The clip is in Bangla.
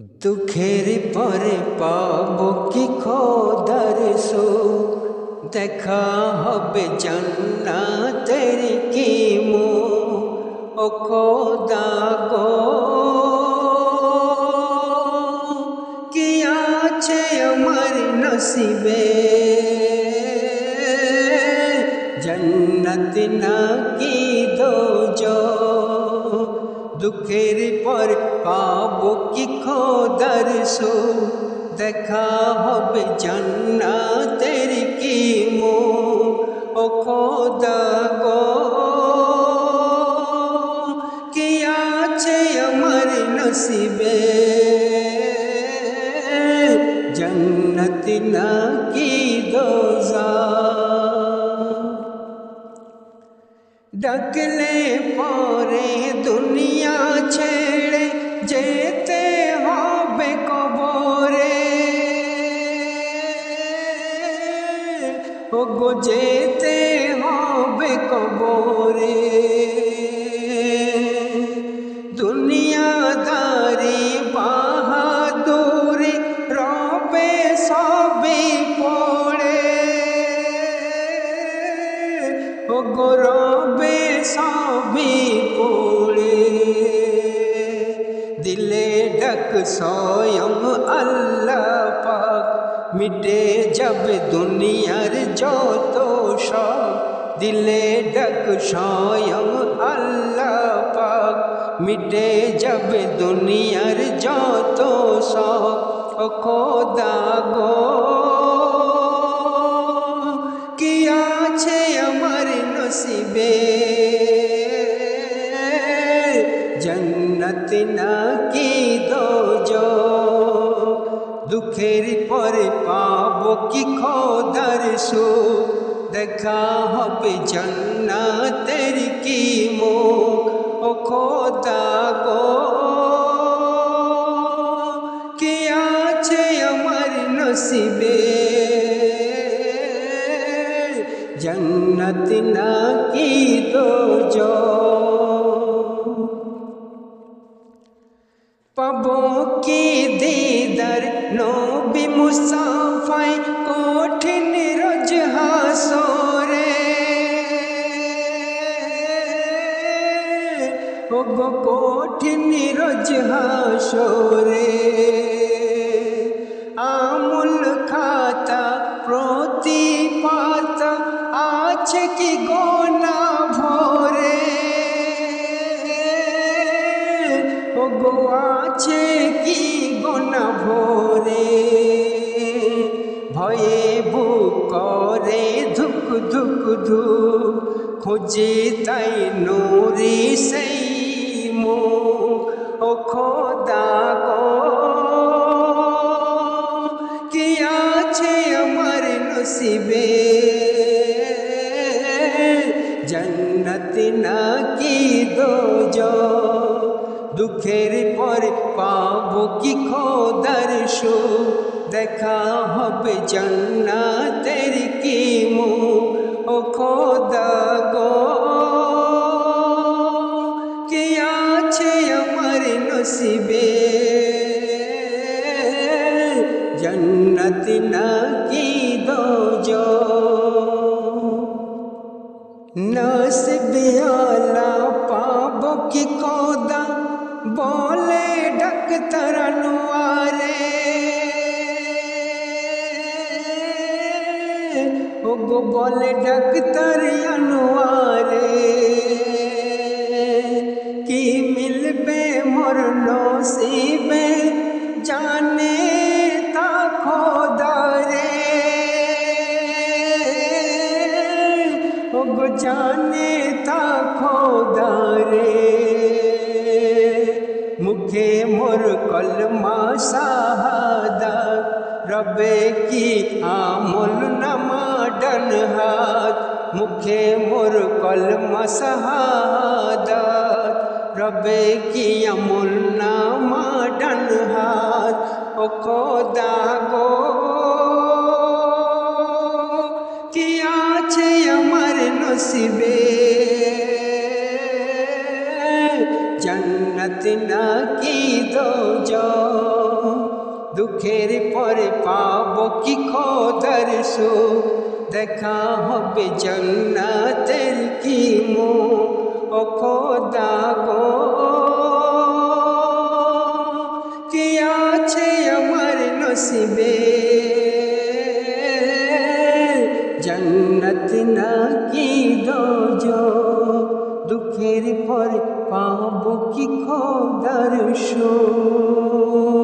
দুঃখের পরে পাব কি খোদার সো দেখা হবে জান্নাতের কি মো ও খোদা গো, কি আছে আমার নসিবে? জন্নত না দুঃখের পর পাব কি খোদার সো দেখা হবে জান্নাতের কি মো ও খোদা গো ডাকলে পরে দুনিয়া ছেড়ে যেতে হবে কবরে। ও গো যেতে হবে কবরে। ও গরবে সবই পড়ে। দিলে ডাক স্বয়ং আল্লাহ পাক, মিটে যাবে দুনিয়ার যত সব। দিলে ডাক স্বয়ং আল্লাহ পাক, মিটে যাবে দুনিয়ার যত সব। খোদা গো নসিবে জন্নত না কি দোজো দুঃখের পরে পাব কি খোদার সো দেখা হবে জন্নাতের কি মুখ ও খোদা গো কি আছে আমার নসিবে জন্নত নাকি দোজো পাবো কি দিদার নবী মুসাফাই আছে কি গোনা ভরে? ভয়ে করে ধুক ধুক ধুক, খুঁজে তাই নুরি সেই মুখ। ও খোদা গো, কি আছে আমার নসিবে? জন্নত না কি দোজো দুঃখের পর পাব কি খোদার সো দেখা হবে জন্নাতের কি মুখ? ও খোদা গো, কি আছে আমার নসিবে? জন্নত না কি দোজো? নসিবে আলা পাব কি খোদা तरनु आरे ओ गो बोले डॉक्टर अनुआरे की मिल पे मोर नसीबे, जाने ता खोदारे ओ जाने মুখে মোর কলমা শাহাদা রবে কি আমল নামা ডন হাত মুখে মোর কলমা শাহাদা রবে কি আমল নামা ডন হাত ও খোদা গো কি জন্নত না কি দো দুঃখের পরে পাব কি খোদার সুখ? দেখা হবে জন্নাতের কি মো ও খোদা গো। কি আছে আমার নসিবে? জন্নত না কি দোজো দুঃখের পরে পাবো কি খোদার শোক